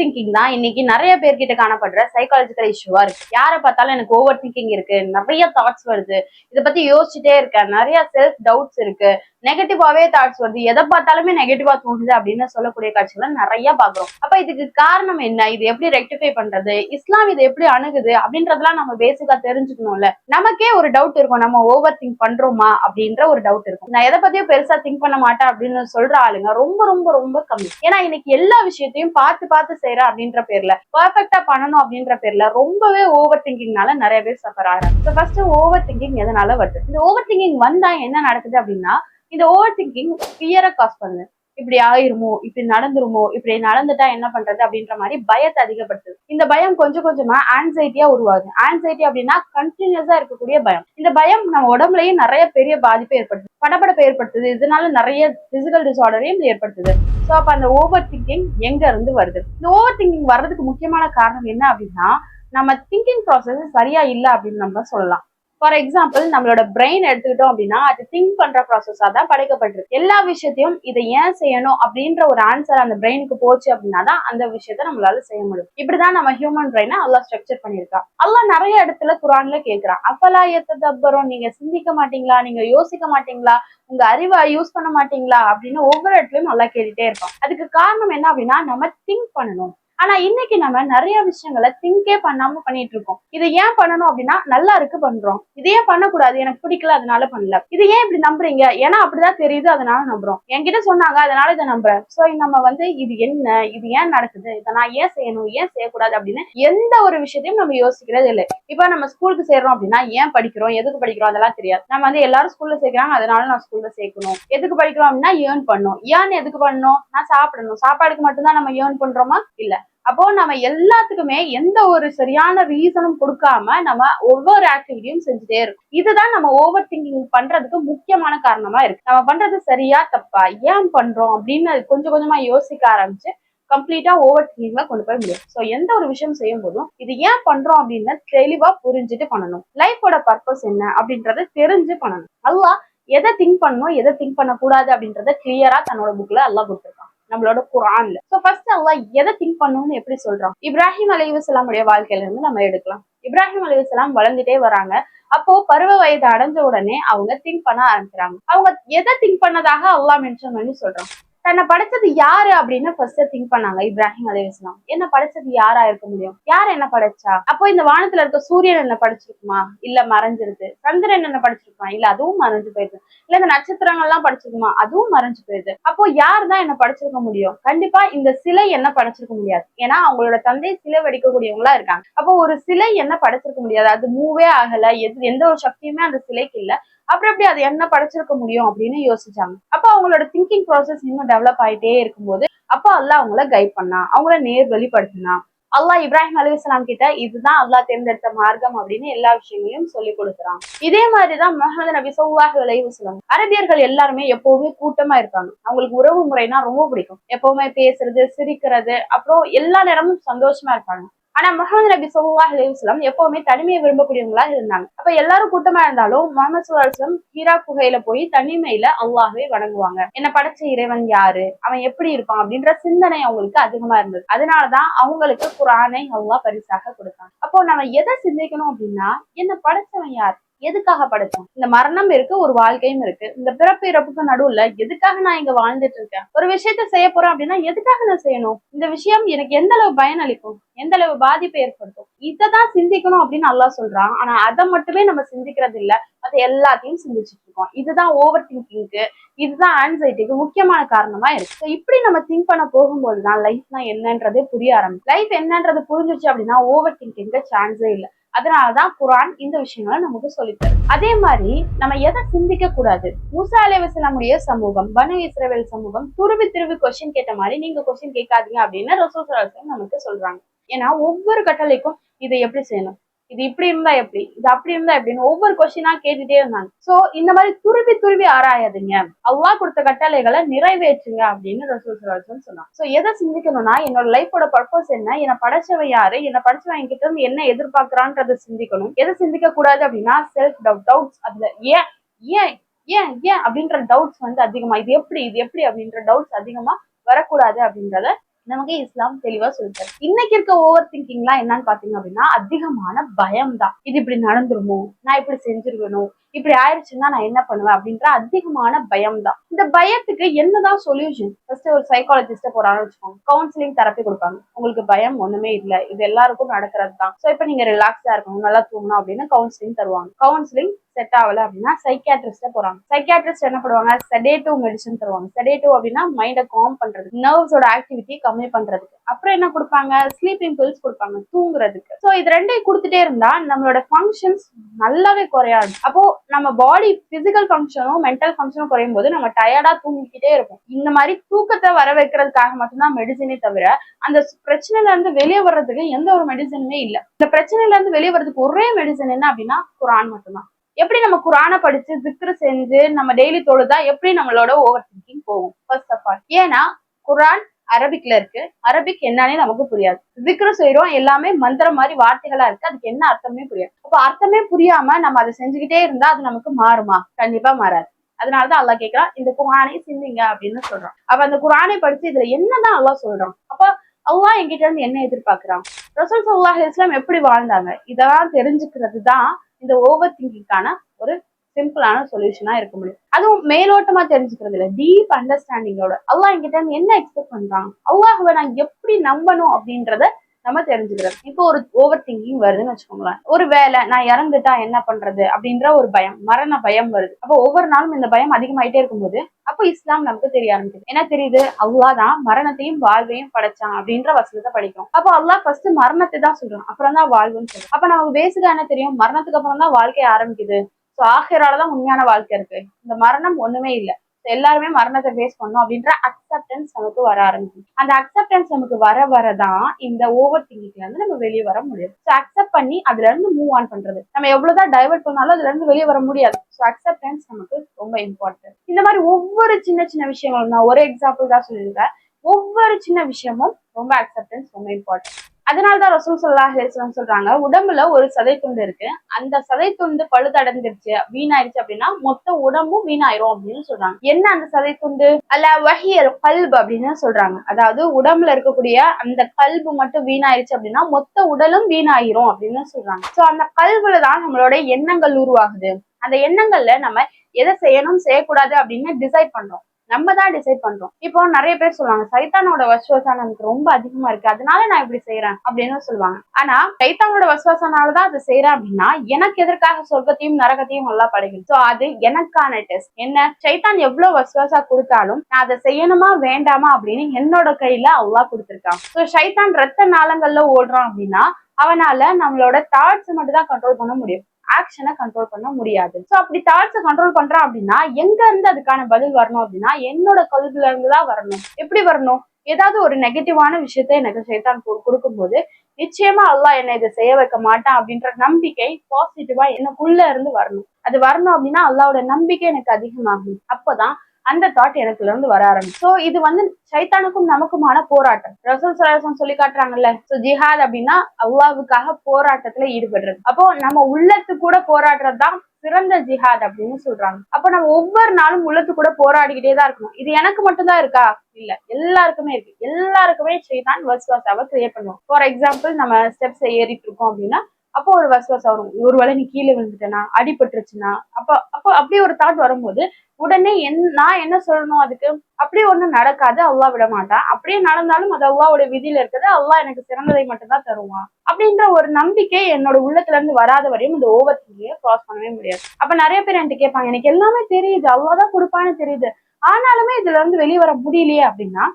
Thinking தான். இன்னைக்கு நிறைய பேர்கிட்ட காணப்படுற சைக்காலஜிக்கல் இஷ்யூவா இருக்கு. யாரை பார்த்தாலும் எனக்கு ஓவர் திங்கிங் இருக்கு. நிறைய தாட்ஸ் வருது. இதை பத்தி யோசிச்சுட்டே இருக்கேன். நிறைய செல்ஃப் டவுட்ஸ் இருக்கு. நெகட்டிவாவே தாட்ஸ் வருது. எதை பார்த்தாலுமே நெகட்டிவா தோணுது அப்படின்னு சொல்லக்கூடிய காட்சிகளை நிறைய பாக்குறோம் அப்ப இதுக்கு காரணம் என்ன? இது எப்படி ரெக்டிஃபை பண்றது? இஸ்லாம் இது எப்படி அணுகுது? அப்படின்றதெல்லாம் நம்ம பேசிக்கா தெரிஞ்சுக்கணும்ல. நமக்கே ஒரு டவுட் இருக்கும். நம்ம ஓவர் திங்க் பண்றோமா? அப்படின்ற ஒரு டவுட் இருக்கும். நான் எதை பத்தியும் பெருசா திங்க் பண்ண மாட்டேன் அப்படின்னு சொல்ற ஆளுங்க ரொம்ப ரொம்ப ரொம்ப கம்மி. ஏன்னா இன்னைக்கு எல்லா விஷயத்தையும் பார்த்து பார்த்து செய்யற அப்படின்ற பேர்ல பர்ஃபெக்டா பண்ணணும் அப்படின்ற பேர்ல ரொம்பவே ஓவர் திங்கிங்னால நிறைய பேர் சஃபர் ஆகிறாங்க. ஃபர்ஸ்ட் ஓவர் திங்கிங் எதனால வருது? இந்த ஓவர் திங்கிங் வந்தா என்ன நடக்குது அப்படின்னா இந்த ஓவர் திங்கிங் ஃபியரை காஸ் பண்ணுது. இப்படி ஆயிருமோ? இப்படி நடந்துருமோ? இப்படி நடந்துட்டா என்ன பண்றது? அப்படின்ற மாதிரி பயத்தை அதிகப்படுத்துது. இந்த பயம் கொஞ்சம் கொஞ்சமா ஆன்சைட்டியா உருவாகுது. ஆன்சைட்டி அப்படின்னா கண்டினியூஸா இருக்கக்கூடிய பயம். இந்த பயம் நம்ம உடம்புலயும் நிறைய பெரிய பாதிப்பை ஏற்படுத்துது. படபடப்பை ஏற்படுத்துது. இதனால நிறைய பிசிக்கல் டிசார்டரையும் ஏற்படுத்துது. ஸோ அப்ப அந்த ஓவர் திங்கிங் எங்க இருந்து வருது? இந்த ஓவர் திங்கிங் வர்றதுக்கு முக்கியமான காரணம் என்ன அப்படின்னா நம்ம திங்கிங் ப்ராசஸ் சரியா இல்லை அப்படின்னு நம்ம சொல்லலாம். ஃபார் எக்ஸாம்பிள் நம்மளோட பிரெயின் எடுத்துக்கிட்டோம் அப்படின்னா அது திங்க் பண்ற ப்ராசஸா தான் படைக்கப்பட்டிருக்கு. எல்லா விஷயத்தையும் இதை ஏன் செய்யணும் அப்படின்ற ஒரு ஆன்சர் அந்த பிரெயினுக்கு போச்சு அப்படின்னா தான் அந்த விஷயத்த நம்மளால செய்ய முடியும். இப்படிதான் நம்ம ஹியூமன் பிரெயினை அல்லா ஸ்ட்ரக்சர் பண்ணியிருக்கான். அல்லா நிறைய இடத்துல குரான்ல கேட்கிறான். அப்பலா அப்புறம் நீங்க சிந்திக்க மாட்டீங்களா? நீங்க யோசிக்க மாட்டீங்களா? உங்க அறிவை யூஸ் பண்ண மாட்டீங்களா? அப்படின்னு ஒவ்வொரு இடத்துலயும் நல்லா கேட்டுட்டே இருப்போம் அதுக்கு காரணம் என்ன அப்படின்னா நம்ம திங்க் பண்ணணும். ஆனா இன்னைக்கு நம்ம நிறைய விஷயங்களை திங்கே பண்ணாம பண்ணிட்டு இருக்கோம். இது ஏன் பண்ணணும் அப்படின்னா நல்லா இருக்கு பண்றோம். இது ஏன் பண்ணக்கூடாது? எனக்கு பிடிக்கல அதனால பண்ணல. இது ஏன் இப்படி நம்புறீங்க? ஏன்னா அப்படிதான் தெரியுது அதனால நம்புறோம். என்கிட்ட சொன்னாங்க அதனால இதை நம்புறேன். சோ நம்ம வந்து இது என்ன? இது ஏன் நடக்குது? இதை நான் ஏன் செய்யணும்? ஏன் செய்யக்கூடாது? அப்படின்னு எந்த ஒரு விஷயத்தையும் நம்ம யோசிக்கிறது இல்லை. இப்ப நம்ம ஸ்கூலுக்கு சேர்றோம் அப்படின்னா ஏன் படிக்கிறோம்? எதுக்கு படிக்கிறோம்? அதெல்லாம் தெரியாது. நம்ம வந்து எல்லாரும் ஸ்கூல்ல சேர்க்கிறாங்க அதனால நான் ஸ்கூல்ல சேர்க்கணும். எதுக்கு படிக்கிறோம் அப்படின்னா ஏர்ன் பண்ணணும் ஏன் எதுக்கு பண்ணணும் நான் சாப்பிடணும். சாப்பாடுக்கு மட்டும்தான் நம்ம ஏர்ன் பண்றோமா? இல்ல. அப்போ நம்ம எல்லாத்துக்குமே எந்த ஒரு சரியான ரீசனும் கொடுக்காம நம்ம ஒவ்வொரு ஆக்டிவிட்டியும் செஞ்சுட்டே இருக்கும். இதுதான் நம்ம ஓவர் திங்கிங் பண்றதுக்கு முக்கியமான காரணமா இருக்கு. நம்ம பண்றது சரியா தப்பா ஏன் பண்றோம் அப்படின்னு கொஞ்சம் கொஞ்சமா யோசிக்க ஆரம்பிச்சு கம்ப்ளீட்டா ஓவர் திங்கிங்ல கொண்டு போய் முடியும். ஸோ எந்த ஒரு விஷயம் செய்யும் போதும் இது ஏன் பண்றோம் அப்படின்னு தெளிவா புரிஞ்சுட்டு பண்ணணும். லைஃபோட பர்பஸ் என்ன அப்படின்றத தெரிஞ்சு பண்ணணும். அல்லா எதை திங்க் பண்ணணும் எதை திங்க் பண்ணக்கூடாது அப்படின்றத கிளியரா தன்னோட புக்ல எல்லாம் கொடுத்துருக்கான். நம்மளோட குரான்ல. சோ ஃபர்ஸ்ட் அல்லாஹ் எதை திங்க் பண்ணணும்னு எப்படி சொல்றோம் இப்ராஹிம் அலைவசலாமுடைய வாழ்க்கையில இருந்து நம்ம எடுக்கலாம். இப்ராஹிம் அலைவசலாம் வளர்ந்துட்டே வராங்க. அப்போ பருவ வயது அடைஞ்ச உடனே அவங்க திங்க் பண்ண ஆரம்பிக்கிறாங்க. அவங்க எதை திங்க் பண்ணதாக அல்லாஹ் மென்ஷன் பண்ணி சொல்றோம் தன்னை படைச்சது யாரு அப்படின்னு ஃபர்ஸ்ட் திங்க் பண்ணாங்க இப்ராஹிம் அலைவசலாம் என்ன படைச்சது யாரா இருக்க முடியும்? யார் என்ன படைச்சா? அப்போ இந்த வானத்துல இருக்க சூரியன் என்ன படைச்சிருக்குமா? இல்ல மறைஞ்சிருது சந்திரன் என்ன படைச்சிருக்குமா? இல்ல அதுவும் மறைஞ்சு போயிருது இல்ல இந்த நட்சத்திரங்கள்லாம் படிச்சிருக்குமா? அதுவும் மறைஞ்சு போயிருது அப்போ யார் தான் என்ன படிச்சிருக்க முடியும்? கண்டிப்பா இந்த சிலை என்ன படைச்சிருக்க முடியாது. ஏன்னா அவங்களோட தந்தை சிலை வடிக்கக்கூடியவங்களா இருக்காங்க. அப்போ ஒரு சிலை என்ன படைச்சிருக்க முடியாது. அது மூவே ஆகல. எது எந்த ஒரு சக்தியுமே அந்த சிலைக்கு இல்ல. அப்புறம் எப்படி அது என்ன படைச்சிருக்க முடியும் அப்படின்னு யோசிச்சாங்க. அப்போ அவங்களோட திங்கிங் ப்ராசஸ் இன்னும் டெவலப் ஆயிட்டே இருக்கும்போது அப்போ அல்லாஹ் அவங்கள கைட் பண்ணா அவங்கள நேர் வழிபடுத்தினா அல்லாஹ் இப்ராஹிம் அலிஸ்லாம் கிட்ட இதுதான் அல்லாஹ் தேர்ந்தெடுத்த மார்க்கம் அப்படின்னு எல்லா விஷயங்களையும் சொல்லி கொடுக்குறான். இதே மாதிரிதான் முகமது நபி சொல்லாஹ் அலைவசலம் அரபியர்கள் எல்லாருமே எப்பவுமே கூட்டமா இருப்பாங்க அவங்களுக்கு உறவு முறைனா ரொம்ப பிடிக்கும். எப்பவுமே பேசுறது சிரிக்கிறது அப்புறம் எல்லா நேரமும் சந்தோஷமா இருப்பாங்க. ஆனா முகமது நபி சொல்லாஹ் அலைவசலம் எப்பவுமே தனிமையை விரும்பக்கூடியவங்களா இருந்தாங்க. அப்ப எல்லாரும் கூட்டமா இருந்தாலும் முகமது சுல்லாஸ்லம் ஹீரா குகையில போய் தனிமையில அல்லாஹ்வை வணங்குவாங்க. என்ன படைச்ச இறைவன் யாரு? அவன் எப்படி இருப்பான்? அப்படின்ற சிந்தனை அவங்களுக்கு அதிகமா இருந்தது. அதனாலதான் அவங்களுக்கு குரானை அல்லாஹ் பரிசாக கொடுத்தாங்க. அப்போ நம்ம எதை சிந்திக்கணும் அப்படின்னா என்ன படைச்சவன் யார்? எதுக்காக படைச்சோம்? இந்த மரணம் இருக்கு ஒரு வாழ்க்கையும் இருக்கு. இந்த பிறப்பு இறப்புக்கு நடுவுல எதுக்காக நான் இங்க வாழ்ந்துட்டு இருக்கேன்? ஒரு விஷயத்த செய்ய போறேன் அப்படின்னா எதுக்காக நான் செய்யணும்? இந்த விஷயம் எனக்கு எந்த அளவு பயன் அளிக்கும் எந்த அளவு பாதிப்பை ஏற்படுத்தும்? இதைதான் சிந்திக்கணும் அப்படின்னு நல்லா சொல்றான். ஆனா அதை மட்டுமே நம்ம சிந்திக்கிறது இல்ல. அது எல்லாத்தையும் சிந்திச்சுட்டு இருக்கோம். இதுதான் ஓவர் திங்கிங்க்கு இதுதான் ஆன்சைட்டிக்கு முக்கியமான காரணமா இருக்கு. இப்படி நம்ம திங்க் பண்ண போகும்போது தான் லைஃப்னா என்னன்றதே புரிய ஆரம்பிச்சு லைஃப் என்னன்றது புரிஞ்சிச்சு அப்படின்னா ஓவர் திங்கிங்க சான்ஸே இல்லை. அதனாலதான் குரான் இந்த விஷயங்களை நமக்கு சொல்லித்தரும். அதே மாதிரி நம்ம எதை சிந்திக்க கூடாது? மூசா அலைவசலமுடைய சமூகம் பனு இஸ்ரேல் சமூகம் துருவி திருவி கொஸ்டின் கேட்ட மாதிரி நீங்க கொஸ்டின் கேட்காதீங்க அப்படின்னு ரசூல் நமக்கு சொல்றாங்க. ஏன்னா ஒவ்வொரு கட்டளைக்கும் இதை எப்படி செய்யணும்? இது இப்படி இருந்தா எப்படி? இது அப்படி இருந்தா எப்படின்னு ஒவ்வொரு கொஸ்டினா கேட்டுட்டே இருந்தாங்க. சோ இந்த மாதிரி துருவி துருவி ஆராயாதீங்க. அவ்வா கொடுத்த கட்டளைகளை நிறைவேற்றுங்க அப்படின்னு ரசூல் சலாஹம் சொன்னாங்க. சோ எதை சிந்திக்கணும்னா என்னோட லைஃபோட பர்பஸ் என்ன? என்னை படைச்சவன் யாரு? என்னை படைச்சவன் கிட்ட என்ன எதிர்பார்க்கறான்றத சிந்திக்கணும். எதை சிந்திக்க கூடாது அப்படின்னா செல்ஃப் டவுட் டவுட்ஸ் அதுல ஏன் ஏன் ஏன் ஏன் அப்படின்ற டவுட்ஸ் வந்து அதிகமா இது எப்படி இது எப்படி அப்படின்ற டவுட்ஸ் அதிகமா வரக்கூடாது அப்படின்றத நமக்கு இஸ்லாம் தெளிவா சொல்லிட்டாரு இன்னைக்கு இருக்க ஓவர் திங்கிங்லாம் என்னன்னு பாத்தீங்க அப்படின்னா அதிகமான பயம் தான் இது இப்படி நடந்துருமோ? நான் இப்படி செஞ்சிருவேனோ இப்படி ஆயிடுச்சுன்னா நான் என்ன பண்ணுவேன் அப்படின்ற அதிகமான பயம் தான் இந்த பயத்துக்கு என்னதான் சொல்யூஷன் ஃபர்ஸ்ட் ஒரு சைக்காலஜிஸ்ட போறான்னு வச்சுக்கோங்க. கவுன்சிலிங் தெரப்பி கொடுப்பாங்க. உங்களுக்கு பயம் ஒண்ணுமே இல்ல. இது எல்லாருக்கும் நடக்கிறது தான் ஸோ இப்போ நீங்க ரிலாக்ஸா இருக்கணும் நல்லா தூங்கணும் அப்படின்னு கவுன்சிலிங் தருவாங்க. கவுன்சிலிங் செட் ஆகல அப்படின்னா சைக்கியாட்ரிஸ்ட போறாங்க. சைக்கியாட்ரிஸ்ட் என்ன பண்ணுவாங்க? செடேட்டிவ் மெடிசன் தருவாங்க. செடேட்டிவ் அப்படின்னா மைண்டை காம் பண்றது நர்வ்ஸோட ஆக்டிவிட்டி கம்மி பண்றதுக்கு. அப்புறம் என்ன கொடுப்பாங்க? ஸ்லீப்பிங் பில்ஸ் கொடுப்பாங்க தூங்குறதுக்கு. ஸோ இது ரெண்டையும் கொடுத்துட்டே இருந்தா நம்மளோட ஃபங்க்ஷன்ஸ் நல்லாவே குறையாது. அப்போ நம்ம பாடி பிசிக்கல் ஃபங்க்ஷனும் மென்டல் ஃபங்க்ஷனும் குறையும் போது நம்ம டயர்டா தூங்கிக்கிட்டே இருப்போம். இந்த மாதிரி தூக்கத்தை வர வைக்கிறதுக்காக மட்டும்தான் மெடிசனே தவிர அந்த பிரச்சனையில இருந்து வெளியே வர்றதுக்கு எந்த ஒரு மெடிசனுமே இல்லை. இந்த பிரச்சனையில இருந்து வெளியே வர்றதுக்கு ஒரே மெடிசன் என்ன அப்படின்னா குரான் மட்டும்தான். எப்படி நம்ம குரானை படிச்சு திக்ரு செஞ்சு நம்ம டெய்லி தொழுதா எப்படி நம்மளோட ஓவர் திங்கிங் போகும்? ஃபர்ஸ்ட் ஆஃப் ஆல் ஏன்னா குரான் அரபிக்ல இருக்கு. அரபிக் என்னன்னே நமக்கு புரியாது. திக்ரு செய்யறோம் எல்லாமே மந்திரம் மாதிரி வார்த்தைகளா இருக்கு. அதுக்கு என்ன அர்த்தமே புரியாது. அப்ப அர்த்தமே புரியாம நம்ம அதை செஞ்சுக்கிட்டே இருந்தா அது நமக்கு மாறுமா? கண்டிப்பா மாறாது. அதனாலதான் அல்லாஹ் கேட்கறான் இந்த குரானை சிந்திங்க அப்படின்னு சொல்றான். அப்ப அந்த குரானை படிச்சு இதுல என்னதான் அல்லாஹ் சொல்றான்? அப்ப அல்லாஹ் என்கிட்ட இருந்து என்ன எதிர்பார்க்கிறான்? ரசூல் சல்லாஹ் இஸ்லாம் எப்படி வாழ்ந்தாங்க? இதெல்லாம் தெரிஞ்சுக்கிறது தான் இந்த ஓவர் திங்கிங்கான ஒரு சிம்பிளான சொல்யூஷனா இருக்க முடியும். அதுவும் மேலோட்டமா தெரிஞ்சுக்கிறது இல்லை. டீப் அண்டர்ஸ்டாண்டிங்கோட அல்லாஹ் என்கிட்ட என்ன எக்ஸ்பெக்ட் பண்றாங்க அல்லாஹுவை நான் எப்படி நம்பணும் அப்படின்றத நம்ம தெரிஞ்சுக்கிறோம். இப்போ ஒரு ஓவர் திங்கிங் வருதுன்னு வச்சுக்கோங்களேன். ஒரு வேலை நான் இறந்துட்டா என்ன பண்றது அப்படின்ற ஒரு பயம் மரண பயம் வருது. அப்போ ஒவ்வொரு நாளும் இந்த பயம் அதிகமாயிட்டே இருக்கும்போது அப்போ இஸ்லாம் நமக்கு தெரிய ஆரம்பிக்குது. என்ன தெரியுது? அவ்வளா தான் மரணத்தையும் வாழ்வையும் படைச்சான் அப்படின்ற வசனத்தை படிக்கும் அப்போ அல்லாஹ் ஃபர்ஸ்ட் மரணத்தை தான் சொல்றான். அப்புறம் தான் வாழ்வுன்னு சொல்றோம் அப்ப நமக்கு பேசிக்கா என்ன தெரியும்? மரணத்துக்கு அப்புறம் தான் வாழ்க்கை ஆரம்பிக்குது. ஸோ ஆகிரால தான் உண்மையான வாழ்க்கை இருக்கு. இந்த மரணம் ஒண்ணுமே இல்லை. எல்லாருமே மரணத்தை ஃபேஸ் பண்ணோம் அப்படின்ற அக்செப்டன்ஸ் நமக்கு வர ஆரம்பிக்கும் அந்த அக்செப்டன்ஸ் நமக்கு வர வரதான் இந்த ஓவர் திங்கிங்ல இருந்து நம்ம வெளியே வர முடியும். ஸோ அக்செப்ட் பண்ணி அதுல இருந்து மூவ் ஆன் பண்றது. நம்ம எவ்வளவுதான் டைவர்ட் பண்ணாலும் அதுல இருந்து வெளியே வர முடியாது. ஸோ அக்செப்டன்ஸ் நமக்கு ரொம்ப இம்பார்ட்டன்ட் இந்த மாதிரி ஒவ்வொரு சின்ன சின்ன விஷயங்களும் நான் ஒரு எக்ஸாம்பிள் தான் சொல்லியிருக்கேன். ஒவ்வொரு சின்ன விஷயமும் ரொம்ப அக்செப்டன்ஸ் ரொம்ப இம்பார்ட்டன்ட் அதனால்தான் ரசூல் சொல்லாஹ் அலிஸ்லாம் சொல்றாங்க உடம்புல ஒரு சதை துண்டு இருக்கு. அந்த சதை துண்டு பழுதடைஞ்சிருச்சு வீணாயிருச்சு அப்படின்னா மொத்த உடம்பும் வீணாயிரும் அப்படின்னு சொல்றாங்க. என்ன அந்த சதை துண்டு அல்ல வஹியல் கல்பு அப்படின்னு சொல்றாங்க. அதாவது உடம்புல இருக்கக்கூடிய அந்த கல்பு மட்டும் வீணாயிருச்சு அப்படின்னா மொத்த உடலும் வீணாயிரும் அப்படின்னு சொல்றாங்க. சோ அந்த கல்புல தான் நம்மளோட எண்ணங்கள் உருவாகுது. அந்த எண்ணங்கள்ல நம்ம எதை செய்யணும் செய்யக்கூடாது அப்படின்னு டிசைட் பண்றோம். நம்ம தான் டிசைட் பண்றோம். இப்போ நிறைய பேர் சொல்லுவாங்க சைத்தானோட வசுவாசம் எனக்கு ரொம்ப அதிகமா இருக்கு. அதனால நான் இப்படி செய்யறேன் அப்படின்னு சொல்லுவாங்க. ஆனா சைத்தானோட வசுவாசனாலதான் அதை செய்யறேன் அப்படின்னா எனக்கு எதற்காக சொர்க்கத்தையும் நரகத்தையும் நல்லா படைக்கும் சோ அது எனக்கான டெஸ்ட் என்ன? சைத்தான் எவ்வளவு வசுவாசா கொடுத்தாலும் நான் அதை செய்யணுமா வேண்டாமா அப்படின்னு என்னோட கையில அவ்வளா கொடுத்துருக்கான். சோ சைத்தான் ரத்த நாளங்கள்ல ஓடுறான் அப்படின்னா அவனால நம்மளோட தாட்ஸ் மட்டும் தான் கண்ட்ரோல் பண்ண முடியும். ஆக்ஷனை கண்ட்ரோல் பண்ண முடியாது. ஸோ அப்படி தாட்ஸை கண்ட்ரோல் பண்றான் அப்படின்னா எங்க இருந்து அதுக்கான பதில் வரணும் அப்படின்னா என்னோட கல்வில இருந்து தான் வரணும். எப்படி வரணும்? ஏதாவது ஒரு நெகட்டிவான விஷயத்த எனக்கு சைத்தான் கொடுக்கும்போது நிச்சயமா அல்லாஹ் என்னை இதை செய்ய வைக்க மாட்டான் அப்படின்ற நம்பிக்கை பாசிட்டிவா எனக்குள்ள இருந்து வரணும். அது வரணும் அப்படின்னா அல்லாவோட நம்பிக்கை எனக்கு அதிகமாகும். அப்பதான் அந்த தாட் எனக்குள்ள இருந்து வர ஆரம்பிச்சு. ஸோ இது வந்து சைத்தானுக்கும் நமக்குமான போராட்டம். ரசூல் சலாசம் சொல்லி காட்டுறாங்கல்ல. ஸோ ஜிஹாத் அப்படின்னா அல்லாவுக்காக போராட்டத்துல ஈடுபடுறது. அப்போ நம்ம உள்ளத்து கூட போராடுறது தான் சிறந்த ஜிஹாத் அப்படின்னு சொல்றாங்க. அப்போ நம்ம ஒவ்வொரு நாளும் உள்ளத்து கூட போராடிக்கிட்டே தான் இருக்கணும். இது எனக்கு மட்டும்தான் இருக்கா? இல்ல. எல்லாருக்குமே இருக்கு. எல்லாருக்குமே சைதான் வசுவாசாவை கிரியேட் பண்ணுவோம். ஃபார் எக்ஸாம்பிள் நம்ம ஸ்டெப்ஸ் ஏறிட்டு இருக்கோம் அப்படின்னா அப்போ ஒரு வசுவாசம் வரும். ஒருவேளை நீ கீழே விழுந்துட்டேனா அடிபட்டுருச்சுன்னா அப்போ அப்போ அப்படி ஒரு தாட் வரும்போது உடனே என் நான் என்ன சொல்லணும் அதுக்கு? அப்படியே ஒன்றும் நடக்காது அல்லா விட மாட்டான். அப்படியே நடந்தாலும் அது அல்லாவோட விதியில இருக்கிறது அல்லா எனக்கு சிறந்ததை மட்டும்தான் தருவான். அப்படின்ற ஒரு நம்பிக்கை என்னோட உள்ளத்துல இருந்து வராத வரையும் இந்த ஓவர் திங்கிய கிராஸ் பண்ணவே முடியாது. அப்ப நிறைய பேர் என்கிட்ட கேட்பாங்க எனக்கு எல்லாமே தெரியுது. அவ்வளோதான் தான் கொடுப்பான்னு தெரியுது. ஆனாலுமே இதுல இருந்து வெளியே வர முடியலையே அப்படின்னா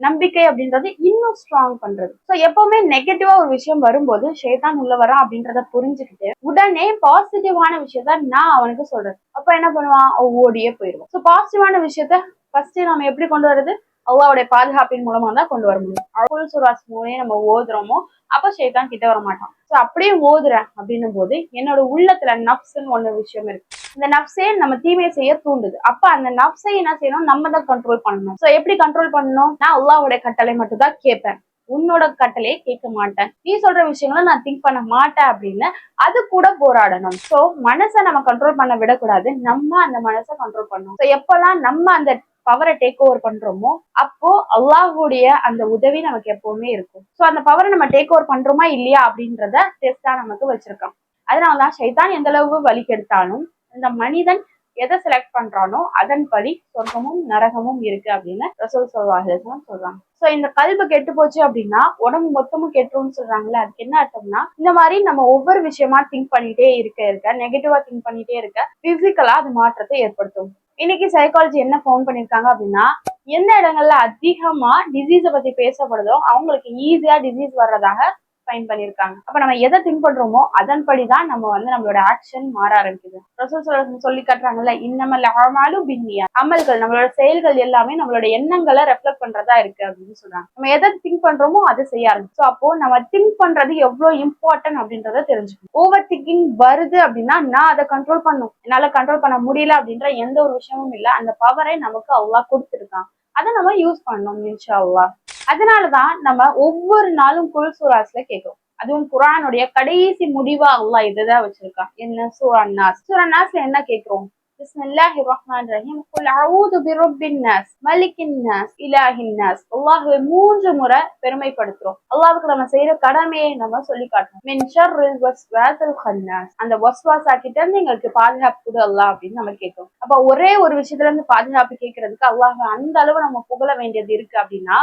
நம்பிக்கை அப்படின்றது இன்னும் ஸ்ட்ராங் பண்றது. ஸோ எப்பவுமே நெகட்டிவா ஒரு விஷயம் வரும்போது ஷேதான் உள்ள வரான் அப்படின்றத புரிஞ்சுக்கிட்டு உடனே பாசிட்டிவான விஷயத்த நான் அவனுக்கு சொல்றேன். அப்ப என்ன பண்ணுவான்? ஓடியே போயிடுவான். ஸோ பாசிட்டிவான விஷயத்த ஃபர்ஸ்ட் நம்ம எப்படி கொண்டு வர்றது? அவ்வாவுடைய பாதுகாப்பின் மூலமா தான் கொண்டு வர முடியும். அருள் சுராஸ் மூலையே நம்ம ஓதுறோமோ அப்ப ஷேதான் கிட்ட வர மாட்டான் ஸோ அப்படியே ஓதுறேன் அப்படின்னும் போது என்னோட உள்ளத்துல நப்ஸ்ன்னு ஒண்ணு விஷயம் இருக்கு. இந்த நப்ஸே நம்ம தீமையை செய்ய தூண்டுது. அப்ப அந்த நப்ஸை என்ன செய்யணும்? நம்ம தான் கண்ட்ரோல் பண்ணணும். ஸோ எப்படி கண்ட்ரோல் பண்ணணும்? நான் அல்லாவுடைய கட்டளை மட்டும் தான் கேட்பேன். உன்னோட கட்டளையை கேட்க மாட்டேன். நீ சொல்ற விஷயங்களை நான் திங்க் பண்ண மாட்டேன் அப்படின்னு அது கூட போராடணும். சோ மனசை நம்ம கண்ட்ரோல் பண்ண விடக்கூடாது. நம்ம அந்த மனசை கண்ட்ரோல் பண்ணணும். ஸோ எப்பெல்லாம் நம்ம அந்த பவரை டேக் ஓவர் பண்றோமோ அப்போ அல்லாஹுடைய அந்த உதவி நமக்கு எப்பவுமே இருக்கும். சோ அந்த பவரை நம்ம டேக் ஓவர் பண்றோமா இல்லையா அப்படின்றத டெஸ்டா நமக்கு வச்சிருக்கோம் அதனாலதான் சைதான் எந்த அளவு வலி கெடுத்தாலும் இந்த மனிதன் எதை செலக்ட் பண்றானோ அதன்படி சொர்க்கமும் நரகமும் இருக்கு அப்படின்னு ரசூல் சொல்வாங்க சொல்றாங்க. சோ இந்த கல்வி கெட்டு போச்சு அப்படின்னா உடம்பு மொத்தமும் கெட்டுரும்னு சொல்றாங்களே அதுக்கு என்ன அர்த்தம்னா இந்த மாதிரி நம்ம ஒவ்வொரு விஷயமா திங்க் பண்ணிட்டே இருக்க இருக்க நெகட்டிவா திங்க் பண்ணிட்டே இருக்க பிசிக்கலா அது மாற்றத்தை ஏற்படுத்தும். இன்னைக்கு சைக்காலஜி என்ன ஃபோன் பண்ணியிருக்காங்க அப்படின்னா எந்த இடங்கள்ல அதிகமா டிசீஸை பத்தி பேசப்படுதோ அவங்களுக்கு ஈஸியா டிசீஸ் வர்றதாக ஃபைன் பண்ணியிருக்காங்க அப்ப நம்ம எதை திங்க் பண்றோமோ அதன்படிதான் நம்ம வந்து நம்மளோட ஆக்ஷன் மாற ஆரம்பிக்குது. ரசூல் சொல்லி காட்டுறாங்கல்ல இன்னமல் அமாலு பின்னியா அமல்கள் நம்மளோட செயல்கள் எல்லாமே நம்மளோட எண்ணங்களை ரெஃப்ளெக்ட் பண்றதா இருக்கு அப்படின்னு சொல்றாங்க. நம்ம எதை திங்க் பண்றோமோ அதை செய்ய ஆரம்பிச்சோம் அப்போ நம்ம திங்க் பண்றது எவ்வளவு இம்பார்ட்டன்ட் அப்படின்றத தெரிஞ்சுக்கணும். ஓவர் திங்கிங் வருது அப்படின்னா நான் அதை கண்ட்ரோல் பண்ணும் என்னால கண்ட்ரோல் பண்ண முடியல அப்படின்ற எந்த ஒரு விஷயமும் இல்ல. அந்த பவரை நமக்கு அவ்வளோ கொடுத்துருக்கான். அதை நம்ம யூஸ் பண்ணணும் இன்ஷால்லா அதனாலதான் நம்ம ஒவ்வொரு நாளும் குல் சூராஸ்ல கேட்கும் அதுவும் குரானுடைய கடைசி முடிவா அல்லா இதுதான் வச்சிருக்கான். என்ன சூரா நாஸ் சூரா நாஸ்ல என்ன கேட்கிறோம்? பிஸ்மில்லாஹி ரஹ்மான் ரஹீம் குல் அஊது பிரப்பின் நாஸ் மலிக்கின் நாஸ் இலாஹின் நாஸ் அல்லாஹ்வை மூன்று முறை பெருமைப்படுத்துறோம். அல்லாஹ்வுக்கு நம்ம செய்யற கடமையை நம்ம சொல்லி காட்டுறோம். மின் ஷர்ரில் வஸ்வாஸில் கன்னாஸ். அந்த வஸ்வாஸ் ஆக்கிட்ட இருந்து எங்களுக்கு பாதுகாப்பு கொடு அல்லாஹ் அப்படின்னு நம்ம கேட்கிறோம். அப்ப ஒரே ஒரு விஷயத்துல இருந்து பாதுகாப்பு கேட்கறதுக்கு அல்லாஹ் அந்த அளவு நம்ம புகழ வேண்டியது இருக்கு அப்படின்னா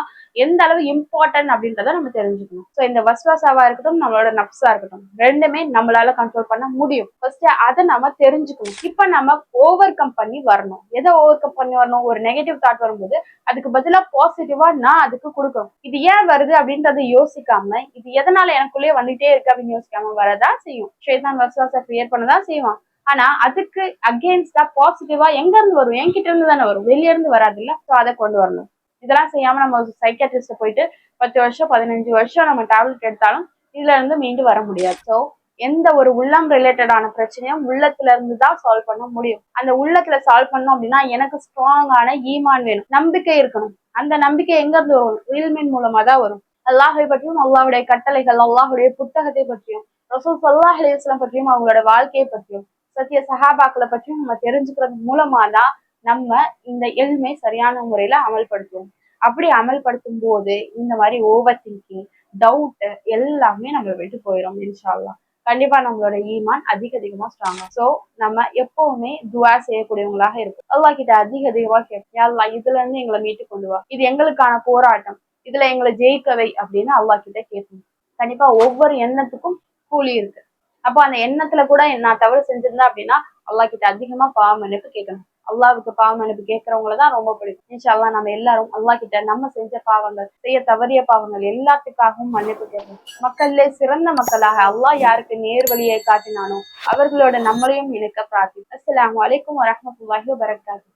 எந்த அளவு இம்பார்ட்டன்ட் அப்படின்றத நம்ம தெரிஞ்சுக்கணும். ஸோ இந்த வஸ்வாசாவா இருக்கட்டும் நம்மளோட நப்ஸா இருக்கட்டும் ரெண்டுமே நம்மளால கண்ட்ரோல் பண்ண முடியும். ஃபர்ஸ்ட் அதை நம்ம தெரிஞ்சுக்கணும். இப்ப நம்ம ஓவர் கம் பண்ணி வரணும். எதை ஓவர் கம் பண்ணி வரணும்? ஒரு நெகட்டிவ் தாட் வரும்போது அதுக்கு பதிலா பாசிட்டிவா நான் அதுக்கு கொடுக்கணும். இது ஏன் வருது அப்படின்றத யோசிக்காம இது எதனால எனக்குள்ளேயே வந்துட்டே இருக்கு அப்படின்னு யோசிக்காம வரதான் செய்யும். ஷேதான் வசுவாச கிரியேட் பண்ணதான் செய்வான். ஆனா அதுக்கு அகேன்ஸ்டா பாசிட்டிவா எங்க இருந்து வரும்? என்கிட்ட இருந்து தானே வரும். வெளியே இருந்து வராது இல்ல ஸோ அதை கொண்டு வரணும். இதெல்லாம் செய்யாம நம்ம சைக்காட்ரிஸ்ட போயிட்டு பத்து வருஷம் பதினஞ்சு வருஷம் நம்ம டேப்லெட் எடுத்தாலும் இதுல இருந்து மீண்டு வர முடியாது. ஸோ எந்த ஒரு உள்ளம் ரிலேட்டடான பிரச்சனையும் உள்ளத்துல இருந்து தான் சால்வ் பண்ண முடியும். அந்த உள்ளத்துல சால்வ் பண்ணோம் அப்படின்னா எனக்கு ஸ்ட்ராங்கான ஈமான் வேணும். நம்பிக்கை இருக்கணும். அந்த நம்பிக்கை எங்க இருந்து வரும்? ரீல்மின் மூலமா தான் வரும். அல்லாஹை பற்றியும் அல்லாஹுடைய கட்டளைகள் அல்லாஹுடைய புத்தகத்தை பற்றியும் ரசூல் சல்லாஹ் அலிஸ்லாம் பற்றியும் அவங்களோட வாழ்க்கையை பற்றியும் சத்திய சஹாபாக்களை பற்றியும் நம்ம தெரிஞ்சுக்கிறது மூலமா தான் நம்ம இந்த எல்மை சரியான முறையில அமல்படுத்துவோம். அப்படி அமல்படுத்தும் போது இந்த மாதிரி ஓவர் திங்கிங் டவுட் எல்லாமே நம்ம விட்டு போயிடும் இன்ஷால்லாம் கண்டிப்பா நம்மளோட ஈமான் அதிக அதிகமா ஸ்ட்ராங் சோ நம்ம எப்பவுமே துவா செய்யக்கூடியவங்களாக இருக்கும் அல்லா கிட்ட அதிக அதிகமா கேட்போம் அல்லா இதுல இருந்து எங்களை மீட்டு கொண்டு வா. இது எங்களுக்கான போராட்டம். இதுல எங்களை ஜெயிக்கவை அப்படின்னு அல்லா கிட்ட கேட்கணும் கண்டிப்பா ஒவ்வொரு எண்ணத்துக்கும் கூலி இருக்கு. அப்போ அந்த எண்ணத்துல கூட நான் தவறு செஞ்சிருந்தேன் அப்படின்னா அல்லா கிட்ட அதிகமா பாவம் எனக்கு கேட்கணும். அல்லாவுக்கு பாவம் மன்னிப்பு கேட்கறவங்கள தான் ரொம்ப பிடிக்கும். இன்ஷால்லா நம்ம எல்லாரும் அல்லாஹ் கிட்ட நம்ம செஞ்ச பாவங்கள் செய்ய தவறிய பாவங்கள் எல்லாத்துக்காகவும் மன்னிப்பு கேட்கும் மக்களிலே சிறந்த மக்களாக அல்லாஹ் யாருக்கு நேர் வழியை காட்டினானோ அவர்களோட நம்மளையும் இணைக்க பிரார்த்தி அஸ்லாம் அலைக்கும் வரஹ்மத்துல்லாஹி வரகாத்து